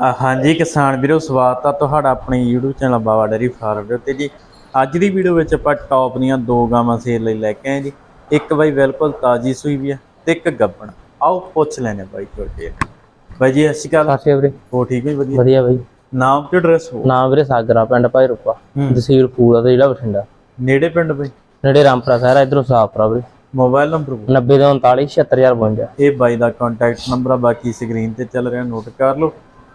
ਹਾਂਜੀ ਕਿਸਾਨ ਵੀਰੋ ਸਵਾਗਤ ਆ ਤੁਹਾਡਾ ਆਪਣੇ YouTube channel Baba dairy farm ਦੇ ਉੱਤੇ ਜੀ। ਅੱਜ ਦੀ ਵੀਡੀਓ ਵਿੱਚ ਆਪਾਂ ਟੌਪ ਦੀਆਂ ਦੋ ਗਾਵਾਂ ਸੇਲ ਲਈ ਲੈ ਕੇ ਆਏ ਜੀ। ਇੱਕ ਬਾਈ ਬਿਲਕੁਲ ਤਾਜੀ ਸੂਈ ਵੀ ਆ ਤੇ ਇੱਕ ਗੱਬਣ। ਆਓ ਪੁੱਛ ਲੈਣੇ ਬਾਈ ਤੁਹਾਡੇ। ਬਾਈ ਜੀ ਸ਼੍ਰੀ ਅਕਾਲ। ਸਾਸੇ ਵੀਰੇ। ਹੋ ਠੀਕ ਹੈ ਵਧੀਆ? ਵਧੀਆ ਬਾਈ। ਨਾਮ ਤੇ ਐਡਰੈਸ ਹੋ ਨਾਮ ਵੀਰੇ ਸਾਗਰਾ ਪਿੰਡ ਭਾਈ ਰੂਪਾ। ਤਹਿਸੀਲ ਫੂਲਾ ਤੇ ਜ਼ਿਲ੍ਹਾ ਬਠਿੰਡਾ। ਨੇੜੇ ਪਿੰਡ ਬਾਈ? ਨੇੜੇ ਰਾਮਪੁਰਾ ਸ਼ਹਿਰ ਇਧਰੋਂ ਸਾਫਪੁਰਾ ਵੀਰੇ। ਮੋਬਾਈਲ ਨੰਬਰ 90 ਤੋਂ 39 76052 ਇਹ ਬਾਈ ਦਾ ਕੰਟੈਕਟ ਨੰਬਰ ਆ ਬਾਕੀ ਸਕਰੀਨ ਤੇ ਚੱਲ ਰਿਹਾ ਨੋਟ ਕਰ ਲਓ।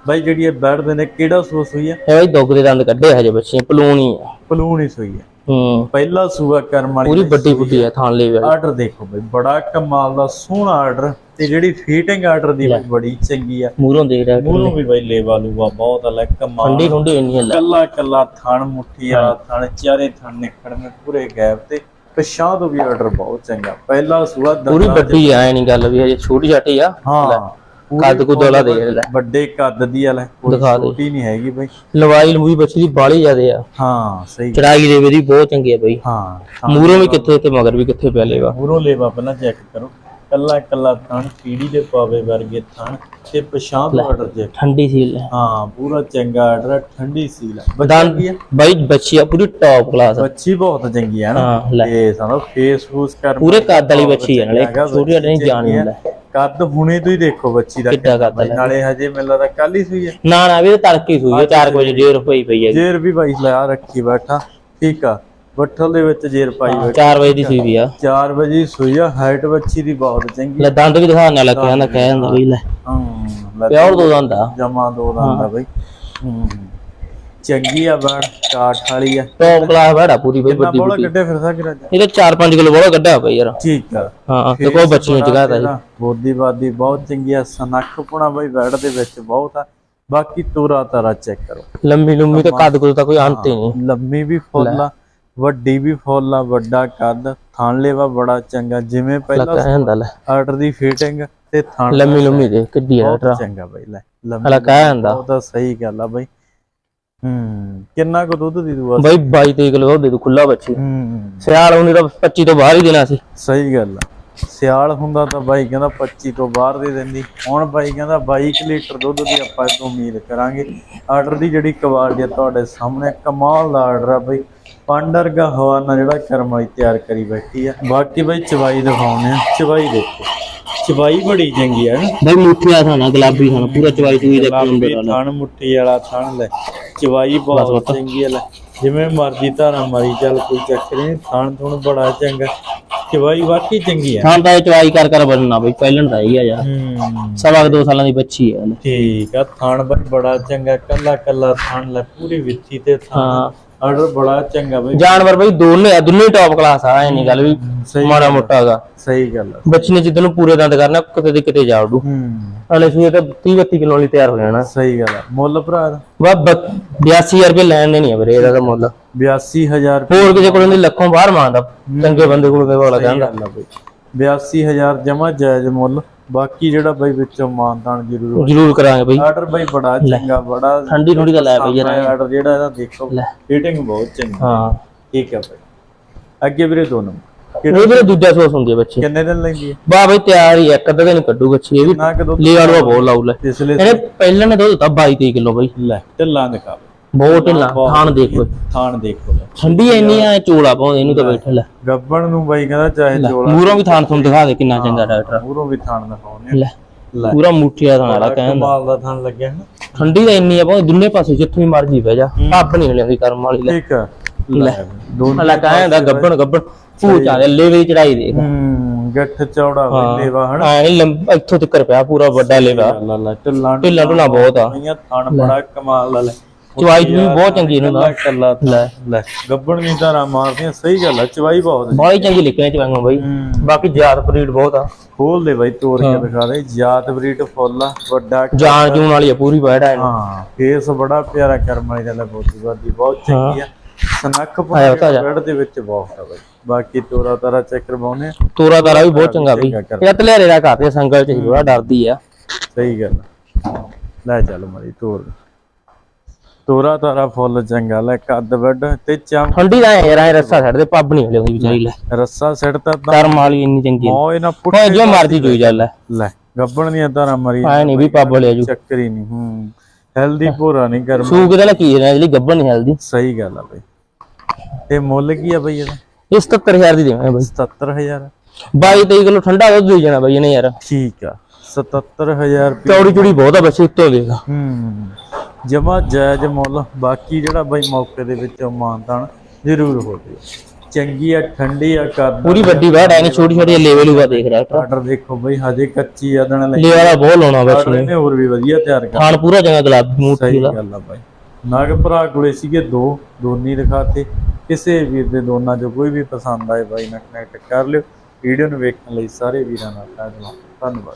ਬਾਈ ਜਿਹੜੀ ਇਹ ਬੈਠ ਦੇ ਨੇ ਕਿਹੜਾ ਸੂਸ ਹੋਈ ਆ? ਇਹ ਬਾਈ ਦੁੱਗ ਦੇ ਦੰਦ ਕੱਢੇ ਹਜੇ ਬੱਚੇ ਪਲੂਣੀ ਆ। ਪਲੂਣ ਸੂਈ ਆ। ਹੂੰ। ਪਹਿਲਾ ਸੂਆ ਕਰਮ ਵਾਲੀ ਪੂਰੀ ਵੱਡੀ ਬੁੱਢੀ ਆ ਥਾਣ ਲਈ ਵਾਲੀ ਆਰਡਰ ਦੇਖੋ ਬਈ ਬੜਾ ਕਮਾਲ ਦਾ ਸੋਹਣਾ ਆਰਡਰ ਤੇ ਜਿਹੜੀ ਫੀਟਿੰਗ ਆਰਡਰ ਦੀ ਬੜੀ ਚੰਗੀ ਆ। ਮੂਹਰੋਂ ਦੇਖ ਰਿਹਾ ਮੂਹਰੋਂ ਵੀ ਬਈ ਲੇਵਾ ਲੂਵਾ ਬਹੁਤ ਅਲੱਗ ਕਮਾਲ। ਠੰਡੀ ਠੰਡੀ ਇੰਨੀ ਲੈ। ਕੱਲਾ ਕੱਲਾ ਥਣ ਮੁੱਠੀ ਆ ਥਣ ਚਾਰੇ ਥਣ ਨਿਕੜਨ ਪੂਰੇ ਗੈਪ ਤੇ। ਪਛਾਂ ਤੋਂ ਵੀ ਆਰਡਰ ਬਹੁਤ ਚੰਗਾ। ਪਹਿਲਾ ਸੂਆ ਪੂਰੀ ਵੱਡੀ ਆ ਨਹੀਂ ਗੱਲ ਵੀ ਹਜੇ ਛੋਟੀ ਛਾਟੀ ਆ। ਹਾਂ। ਕੱਦ ਕੁੱਦ ਵਾਲਾ ਦੇਖ ਲੈ। ਵੱਡੇ ਕੱਦ ਦੀ ਆ ਲੈ ਦਿਖਾ ਦੇ। ਛੋਟੀ ਨਹੀਂ ਹੈਗੀ ਬਈ। ਲਵਾਈ ਲਮੂਈ ਬੱਚੀ ਦੀ ਬਾਲੀ ਜ਼ਿਆਦੇ ਆ। ਹਾਂ ਸਹੀ। ਚੜਾਈ ਦੇ ਵੀ ਬਹੁਤ ਚੰਗੀ ਆ ਬਾਈ। ਹਾਂ ਮੂਹਰੋਂ ਵੀ ਕਿੱਥੇ ਤੇ ਮਗਰ ਵੀ ਕਿੱਥੇ ਪਿਆ ਲੇਵਾ। ਮੂਰੋਂ ਲੇਵਾ ਪਹਿਲਾਂ ਚੈੱਕ ਕਰੋ। ਕੱਲਾ ਕੱਲਾ ਥਣ ਪੀੜੀ ਦੇ ਪਾਵੇ ਵਰਗੇ ਥਣ ਤੇ ਪਛਾਂ ਤੋਂ ਆਰਡਰ ਜੇ। ਠੰਡੀ ਸੀਲ ਹੈ। ਹਾਂ ਪੂਰਾ ਚੰਗਾ ਆਰਡਰ ਹੈ ਠੰਡੀ ਸੀਲ ਹੈ ਦੰਦ ਕੀ ਹੈ ਬਾਈ ਬੱਚੀ ਆ ਪੂਰੀ ਟੌਪ ਕਲਾਸ ਬੱਚੀ ਬਹੁਤ ਚੰਗੀ ਹੈ ਨਾ। ਹਾਂ ਤੇ ਸਾਨੂੰ ਫੇਸ ਫੂਸ ਕਰ ਪੂਰੇ ਕੱਦ ਵਾਲੀ ਬੱਚੀ ਆ ਨਾਲੇ। ਛੋਟੀ ਨਹੀਂ ਜਾਣ ਹੈ। ਕੱਦ ਹੁਣੇ ਤੋਂ ਹੀ ਦੇਖੋ ਬੱਚੀ ਦਾ ਕਿੱਡਾ ਕੱਦ ਬਈ, ਨਾਲੇ ਹਜੇ ਮੈਨੂੰ ਲੱਗਦਾ ਕੱਲ ਹੀ ਸੂਈ ਹੈ। ਨਾ ਨਾ ਵੀਰੇ ਤੜਕੇ ਸੂਈ ਆ 4 ਵਜੇ ਡੇਢ ਪਈ ਪਈ ਹੈ ਜੇਰ ਵੀ ਬਾਈ ਲਿਆ ਰੱਖੀ ਬੈਠਾ। ਠੀਕ ਆ ਬੱਠਲ ਦੇ ਵਿੱਚ ਜੇਰ ਪਾਈ ਬੈਠੀ। 4 ਵਜੇ ਦੀ ਸੂਈ ਵੀ ਆ। 4 ਵਜੇ ਹੀ ਸੂਈ ਆ ਹਾਈਟ ਬੱਚੀ ਦੀ ਬਹੁਤ ਚੰਗੀ ਲੈ ਦੰਦ ਵੀ ਦਿਖਾਉਣ ਵਾਲਾ ਕਹਿੰਦਾ ਕਹਿ ਜਾਂਦਾ ਬਈ ਲੈ। ਹਾਂ ਪਿਓਰ ਦੋ ਦੰਦ ਆ। ਜਮਾ ਦੋ ਦੰਦ ਆ ਬਈ। ਹੂੰ। ਚੰਗੀ ਆ ਬੜ ਕਾਠ ਵਾਲੀ ਆ। ਟੌਪ ਕਲਾਸ ਬੈੜਾ ਪੂਰੀ ਬਈ ਵੱਡੀ ਬੋਲਾ ਵੱਡੀ ਕੱਢੇ ਫਿਰ ਸਾਗਰਾ ਇਹਦੇ 4-5 ਕਿਲੋ ਬੋਲਾ ਕੱਢਿਆ ਬਈ ਯਾਰ। ਠੀਕ ਆ। ਹਾਂ ਤੇ ਕੋਈ ਬੱਚੀ ਨੂੰ ਜਗਾਤਾ ਜੀ ਬੋਦੀ ਬਾਦੀ ਬਹੁਤ ਚੰਗੀ ਆ ਸਨੱਖ ਪੁਣਾ ਬਈ ਬੈੜ ਦੇ ਵਿੱਚ ਬਹੁਤ ਆ। ਬਾਕੀ ਤੋਰਾ ਤਾਰਾ ਚੈੱਕ ਕਰੋ। ਲੰਮੀ ਲੰਮੀ ਤੇ ਕੱਦ ਕੁੱਦ ਤਾਂ ਕੋਈ ਅੰਤ ਹੀ ਨਹੀਂ। ਲੰਮੀ ਵੀ ਫੁੱਲ ਆ ਵੱਡੀ ਵੀ ਫੁੱਲ ਆ ਵੱਡਾ ਕੱਦ ਥਾਣ ਲੇਵਾ ਬੜਾ ਚੰਗਾ। ਜਿਵੇਂ ਪਹਿਲਾਂ ਲੈ। ਆਰਡਰ ਦੀ ਫਿਟਿੰਗ ਤੇ ਥਾਣ ਲੰਮੀ ਲੰਮੀ ਦੇ ਕਿੱਡੀ ਆ ਬਹੁਤ ਚੰਗਾ ਬਈ ਲੈ। ਲੰਮੀ ਹਲਾ ਕਹਿ ਜਾਂਦਾ। ਉਹ ਤਾਂ ਸਹੀ ਗੱਲ ਆ ਬਈ। ਹੂੰ ਕਿੰਨਾ ਕੁ ਦੁੱਧ ਦੀ ਦੂਆ ਬਈ 22 ਕਿਲੋ ਉਹ ਦੇ ਦੂ ਖੁੱਲਾ ਬੱਚੀ। ਹੂੰ। ਸਿਆਲ ਉਹਨੇ ਤਾਂ 25 ਤੋਂ ਬਾਹਰ ਹੀ ਦੇਣਾ ਸੀ। ਸਹੀ ਗੱਲ ਆ। ਸਿਆਲ ਹੁੰਦਾ ਤਾਂ ਬਾਈ ਕਹਿੰਦਾ 25 ਤੋਂ ਬਾਹਰ ਦੇ ਦਿੰਦੀ। ਹੁਣ ਬਾਈ ਕਹਿੰਦਾ 22 ਲੀਟਰ ਦੁੱਧ ਦੀ ਆਪਾਂ ਤੋਂ ਉਮੀਦ ਕਰਾਂਗੇ। ਆਰਡਰ ਦੀ ਜਿਹੜੀ ਕੁਆਲਿਟੀ ਆ ਤੁਹਾਡੇ ਸਾਹਮਣੇ ਕਮਾਲ ਦਾ ਆਰਡਰ ਆ ਬਈ। ਪੰਡਰਗਾ ਹਵਾਨਾ ਜਿਹੜਾ ਕਰਮ ਵਾਲੀ ਤਿਆਰ ਕਰੀ ਬੈਠੀ ਆ। ਬਾਕੀ ਬਈ ਚਵਾਈ ਦਿਖਾਉਣੇ ਆ। ਚਵਾਈ ਦੇਖੋ। ਚਵਾਈ ਬੜੀ ਚੰਗੀ ਆ ਨਾ। ਬਈ ਮੁੱਠੀਆ ਥਾਣਾ ਗੁਲਾਬੀ ਥਾਣਾ ਪੂਰਾ ਚਵਾਈ ਚੂਈ ਦੇ ਥਣ ਮੁੱਠੀ ਵਾਲਾ ਥਣ ਲੈ। ਚਵਾਈ ਬਹੁਤ ਚੰਗੀ ਲੈ। ਜਿਵੇਂ ਮਰਜ਼ੀ ਧਾਰਾ ਮਾਰੀ ਚੱਲ ਕੋਈ ਚੱਕਰ ਨਹੀਂ ਥਣ ਥੁਣ ਬੜਾ ਚੰਗਾ। ਚਵਾਈ ਵਾਕਈ ਚੰਗੀ ਹਾਂ ਤਾਂ ਇਹ ਚਵਾਈ ਕਰ ਕਰ ਬਣਨਾ ਬਈ ਪਹਿਲਣ ਦਾ ਹੀ ਆ ਯਾਰ। ਹੂੰ। ਸਵਾ ਕੁ ਦੋ ਸਾਲਾਂ ਦੀ ਬੱਚੀ ਹਲੇ। ਠੀਕ ਆ ਥਣ ਬੜਾ ਚੰਗਾ ਕੱਲਾ ਕੱਲਾ ਥਣ ਲੈ ਪੂਰੀ ਵਿੱਥੀ ਤੇ ਥਣ। ਹਾਂ। ਆਰਡਰ ਬੜਾ ਚੰਗਾ ਬਈ। ਜਾਨਵਰ ਬਈ ਦੋਨੇ ਆ ਦੋਨੇ ਟੌਪ ਕਲਾਸ ਆ ਐ ਨਹੀਂ ਗੱਲ ਵੀ ਮਾੜਾ ਮੋਟਾ ਹੈਗਾ ਸਹੀ ਗੱਲ ਆ। ਬੱਚੀ ਨੇ ਜਿੱਦਨ ਨੂੰ ਪੂਰੇ ਦੰਦ ਕਰਨਾ ਕਿਤੇ ਦੇ ਕਿਤੇ ਜਾ ਉਡੂ। ਹੂੰ। ਹਲੇ ਸੂਏ ਤਾਂ 30 32 ਕਿਲੋ ਵਾਲੀ ਤਿਆਰ ਹੋ ਜਾਣਾ। ਸਹੀ ਗੱਲ ਆ। ਮੁੱਲ ਭਰਾ ਦਾ। ਵਾ 82000 ਰੁਪਏ ਲੈਣ ਦੇ ਨਹੀਂ ਆ ਵੀਰੇ ਇਹਦਾ ਤਾਂ ਮੁੱਲ। 82000 ਰੁਪਏ। ਹੋਰ ਕਿਸੇ ਕੋਲ ਨਹੀਂ ਲੱਖੋਂ ਬਾਹਰ ਮੰਗਦਾ ਚੰਗੇ ਬੰਦੇ ਕੋਲ ਦੇ ਵਾਲਾ ਕਹਿੰਦਾ। ਗੱਲ ਆ ਬਈ। 82000 ਜਮਾ ਜਾਇਜ਼ ਮੁੱਲ। ਬਾਕੀ ਜਿਹੜਾ ਬਈ ਵਿੱਚੋਂ ਮਾਨਤਾਨ ਜ਼ਰੂਰ ਜ਼ਰੂਰ ਕਰਾਂਗੇ ਬਈ। ਆਰਡਰ ਬਈ ਬੜਾ ਚੰਗਾ ਬੜਾ ਠੰਡੀ ਠੰਡੀ ਦਾ ਲੈ ਬਈ ਯਾਰ ਆਰਡਰ ਜਿਹੜਾ ਇਹਦਾ ਦੇਖੋ। ਫਿਟਿੰਗ ਬਹੁਤ ਚੰਗੀ। ਹਾਂ। ਠੀਕ ਆ ਬਈ। ਅੱਗੇ ਵੀਰੇ ਦੋ ਨੰਬਰ। ਇਹ ਵੀਰੇ ਦੂਜਾ ਸੋਸ ਹੁੰਦੀ ਹੈ ਬੱਚੇ। ਕਿੰਨੇ ਦਿਨ ਲੈਂਦੀ ਹੈ? ਬਾ ਬਈ ਤਿਆਰ ਹੀ ਆ, ਇੱਕ ਅੱਧਾ ਦਿਨ ਕੱਢੂ ਬੱਚੀ ਇਹ ਵੀ। ਲੈ ਆਲੂਆ ਬਹੁਤ ਲਾਉ ਲੈ। ਇਹਨੇ ਪਹਿਲਾਂ ਨੇ ਦੁੱਧ ਦਿੱਤਾ 22 23 ਕਿਲੋ ਬਈ। ਲੈ ਢਿੱਲਾਂ ਦਿਖਾ। ਬਹੁਤ ਢਿੱਲਾ ਥਾਣ ਦੇਖੋ ਥਾਣ ਦੇਖੋ। ਠੰਡੀ ਇੰਨੀ ਆ। ਚੋਲਾ ਪਾਉਂਦੇ ਇਹਨੂੰ ਤਾਂ ਬੈਠੇ ਲੈ। ਗੱਬਣ ਨੂੰ ਬਾਈ ਕਹਿੰਦਾ ਚਾਹੇ ਚੋਲਾ ਮੂਹਰੋਂ ਵੀ ਥਾਣ ਤੁਹਾਨੂੰ ਦਿਖਾ ਦੇ ਕਿੰਨਾ ਚੰਗਾ ਡਾਕਟਰ ਮੂਰੋਂ ਵੀ ਥਾਣ ਦਿਖਾਉਣੇ ਲੈ ਪੂਰਾ ਮੁੱਠੀਆ ਥਾਣ ਵਾਲਾ ਕਹਿੰਦਾ। ਕਮਾਲ ਦਾ ਥਾਣ ਲੱਗਿਆ ਹੈ ਠੰਡੀ ਤਾਂ ਇੰਨੀ ਆ ਭਾਵੇਂ ਦੁੰਨੇ ਪਾਸੇ ਜਿੱਥੋਂ ਵੀ ਮਰਜ਼ੀ ਬਹਿ ਜਾ ਅੱਬ ਨਹੀਂ ਲਿਆਂਦੀ ਕਰਮ ਵਾਲੀ ਲੈ। ਠੀਕ ਆ। ਲੈ। ਦੋ ਲੈ ਕਹਿੰਦਾ ਗੱਬਣ ਗੱਬਣ ਭੂ ਚਾਲੇ ਲੇਵੇ ਦੀ ਚੜਾਈ ਦੇ ਹੂੰ ਗੱਠ ਚੌੜਾ ਲੇਵਾ ਹਨਾ। ਐ ਇੱਥੋਂ ਤੱਕ ਪਿਆ ਪੂਰਾ ਵੱਡਾ ਲੇਵਾ। ਲਾ ਲਾ ਢਿੱਲਾਂ ਢਿੱਲਾ ਬਹੁਤ ਆ। ਥਾਣ ਬੜਾ ਕਮਾਲ ਦਾ ਲੈ। ਚਵਾਈ ਵੀ ਬਹੁਤ ਚੰਗੀ ਇਹਨੂੰ ਕੱਲਾ ਕੱਲਾ ਲੈ। ਲੈ ਗੱਬਣ ਨਹੀਂ ਧਾਰਾਂ ਮਾਰਦੀਆਂ ਸਹੀ ਗੱਲ ਆ ਚਵਾਈ ਬਹੁਤ। ਬਾਹਲੀ ਚੰਗੀ ਲਿਖਿਆ ਚ ਵਾਂਗੂ ਬਾਈ। ਬਾਕੀ ਜਾਤ ਬਰੀਡ ਬਹੁਤ ਆ। ਖੋਲ ਦੇ ਬਾਈ ਤੋੜ ਕੇ ਦਿਖਾ ਦੇ ਜਾਤ ਬਰੀਡ ਫੁੱਲ ਆ ਵੱਡਾ ਜਾਨ ਜੂਨ ਵਾਲੀ ਆ ਪੂਰੀ ਬੈੜਾ ਇਹਨੂੰ। ਹਾਂ ਫੇਸ ਬੜਾ ਪਿਆਰਾ ਕਰਮ ਵਾਲੀ ਦਾ ਬਾਦੀ ਬਹੁਤ ਚੰਗੀ ਆ। ਸਨੱਖ। ਬੈਡ ਦੇ ਵਿੱਚ ਬਹੁਤ ਆ ਬਾਈ। ਬਾਕੀ ਤੋਰਾ ਤਾਰਾ ਚੈੱਕ ਕਰਵਾਉਨੇ ਤੋਰਾ ਤਾਰਾ ਵੀ ਬਹੁਤ ਚੰਗਾ ਬਈ। ਇਹ ਤਲੇਰੇ ਦਾ ਘਰ ਤੇ ਸੰਗਲ ਚ ਹੀ ਡਰਦੀ ਆ। ਸਹੀ ਗੱਲ। ਲੈ ਚੱਲ ਮਰੀ ਤੋਰ ਤੋਰਾ ਤਾਰਾ ਫੁੱਲ ਚੰਗਾ ਲੈ ਕੱਦ ਵੱਡ ਤੇ ਚਮ। ਠੰਡੀ ਦਾ ਯਾਰ ਐ ਰੱਸਾ ਛੱਡ ਦੇ ਪੱਬ ਨਹੀਂ ਹਲਿਆਉਂਦੀ ਵਿਚਾਰੀ ਲੈ। ਰੱਸਾ ਸਿੱਟਤਾ ਤਾਂ ਕਰਮ ਵਾਲੀ ਇੰਨੀ ਚੰਗੀ ਮੋਏ ਨਾ ਓਏ ਪੁੱਟੇ ਜੋ ਮਰਜ਼ੀ ਜੋਈ ਜਾ ਲੈ। ਲੈ ਗੱਬਣ ਦੀਆਂ ਤਾਰਾਂ ਮਰੀ ਐ ਨਹੀਂ ਵੀ ਪੱਬ ਲਿਆ ਜੂ। ਚੱਕਰ ਹੀ ਨਹੀਂ ਹੂੰ। ਹੈਲਦੀ ਭੋਰਾ ਨਹੀਂ ਕਰਮ ਸੂਕ ਦਾ ਕੀ ਹੈ ਜਿਹੜੀ ਗੱਬਨ ਨਹੀਂ ਹੈਲਦੀ ਸਹੀ ਗੱਲ ਆ ਬਈ। ਤੇ ਮੁੱਲ ਕੀ ਆ ਬਈ ਇਹਦਾ? ਇਹ 77000 ਦੀ ਦੇਵਾਂਗੇ ਬਾਈ। 77000 22 23 ਕਿਲੋ ਠੰਡਾ ਦੁੱਧ ਦੇ ਜਾਣਾ ਬਾਈ ਇਹਨੇ ਯਾਰ। ਠੀਕ ਆ 77000 ਰੁਪਏ। ਚੌੜੀ ਚੂੜੀ ਬਹੁਤ ਆ ਬੱਚੇ ਉੱਤੋਂ ਦੇਗਾ ਹੂੰ। ਜਮਾ ਜਾਇਜ਼ ਮੁੱਲ ਬਾਕੀ ਜਿਹੜਾ ਬਈ ਮੌਕੇ ਦੇ ਵਿੱਚ ਮਾਨਤਾਨ ਜ਼ਰੂਰ ਹੋ ਜੇ ਚੰਗੀ ਆ ਠੰਡੀ ਆ ਕਰਦਾ ਪੂਰੀ ਵੱਡੀ ਬਾੜ ਐ ਨਹੀਂ ਛੋਟੀ ਛੋਟੀ ਲੈਵਲ ਉਗਾ ਦੇਖ ਰਿਹਾ ਆਰਡਰ ਦੇਖੋ ਬਈ ਹਜੇ ਕੱਚੀ ਆ ਦਣ ਲਈ ਲੈ ਵਾਲਾ ਬਹੁਤ ਲਾਉਣਾ ਬਸ। ਇਹਨੇ ਹੋਰ ਵੀ ਵਧੀਆ ਤਿਆਰ ਕਰ ਖਾਣ ਪੂਰਾ ਚੰਗਾ ਗੁਲਾਬੀ ਮੂਠੀ ਸਹੀ ਦਾ ਗੱਲ ਆ ਬਾਈ। ਨਾਗ ਭਰਾ ਕੋਲੇ ਸੀਗੇ ਦੋ ਦੋਨੀ ਦਿਖਾਤੇ। ਕਿਸੇ ਵੀਰ ਦੇ ਦੋਨਾਂ ਚੋਂ ਕੋਈ ਵੀ ਪਸੰਦ ਆਏ ਬਾਈ ਨਾਲ ਕਨੈਕਟ ਕਰ ਲਿਓ। ਵੀਡੀਓ ਨੂੰ ਵੇਖਣ ਲਈ ਸਾਰੇ ਵੀਰਾਂ ਦਾ ਧੰਨਵਾਦ।